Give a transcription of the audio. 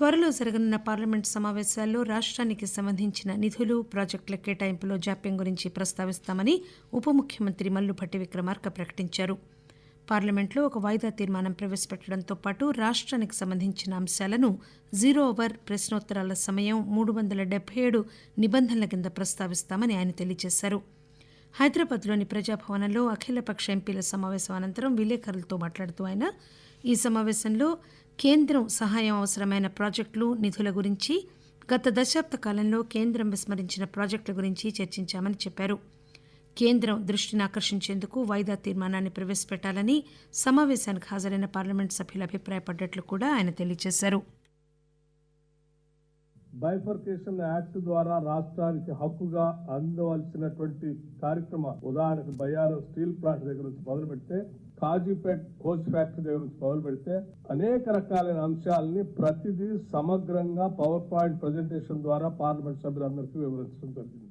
త్వరలో జరగనున్న పార్లమెంట్ సమావేశాల్లో రాష్ట్రానికి సంబంధించిన నిధులు ప్రాజెక్టుల కేటాయింపులో జాప్యం గురించి ప్రస్తావిస్తామని ఉప ముఖ్యమంత్రి మల్లుభట్టి విక్రమార్క ప్రకటించారు. పార్లమెంట్లో ఒక వాయిదా తీర్మానం ప్రవేశపెట్టడంతో పాటు రాష్ట్రానికి సంబంధించిన అంశాలను జీరో ఓవర్ ప్రశ్నోత్తరాల సమయం మూడు వందల డెబ్బై ఏడు నిబంధనల కింద ప్రస్తావిస్తామని ఆయన తెలియజేశారు. హైదరాబాద్లోని ప్రజాభవనంలో అఖిలపక్ష ఎంపీల సమావేశం అనంతరం విలేకరులతో మాట్లాడుతూ ఆయన ఈ సమావేశంలో కేంద్రం సహాయం అవసరమైన ప్రాజెక్టులు నిధుల గురించి గత దశాబ్ద కాలంలో కేంద్రం విస్మరించిన ప్రాజెక్టుల గురించి చర్చించామని చెప్పారు. కేంద్రం దృష్టిని ఆకర్షించేందుకు వాయిదా తీర్మానాన్ని ప్రవేశపెట్టాలని సమావేశానికి హాజరైన పార్లమెంట్ సభ్యులు అభిప్రాయపడ్డట్లు కూడా ఆయన తెలియజేశారు. బైఫర్కేషన్ యాక్ట్ ద్వారా రాష్ట్రానికి హక్కుగా అందవలసినటువంటి కార్యక్రమ ఉదాహరణకు బయ్యారు స్టీల్ ప్లాంట్ దగ్గర నుంచి మొదలు పెడితే కాజీపేట్ కోచ్ ఫ్యాక్టరీ దగ్గర నుంచి మొదలు పెడితే అనేక రకాలైన అంశాలని ప్రతిదీ సమగ్రంగా పవర్ పాయింట్ ప్రజెంటేషన్ ద్వారా పార్లమెంట్ సభ్యులందరికీ వివరించడం జరిగింది.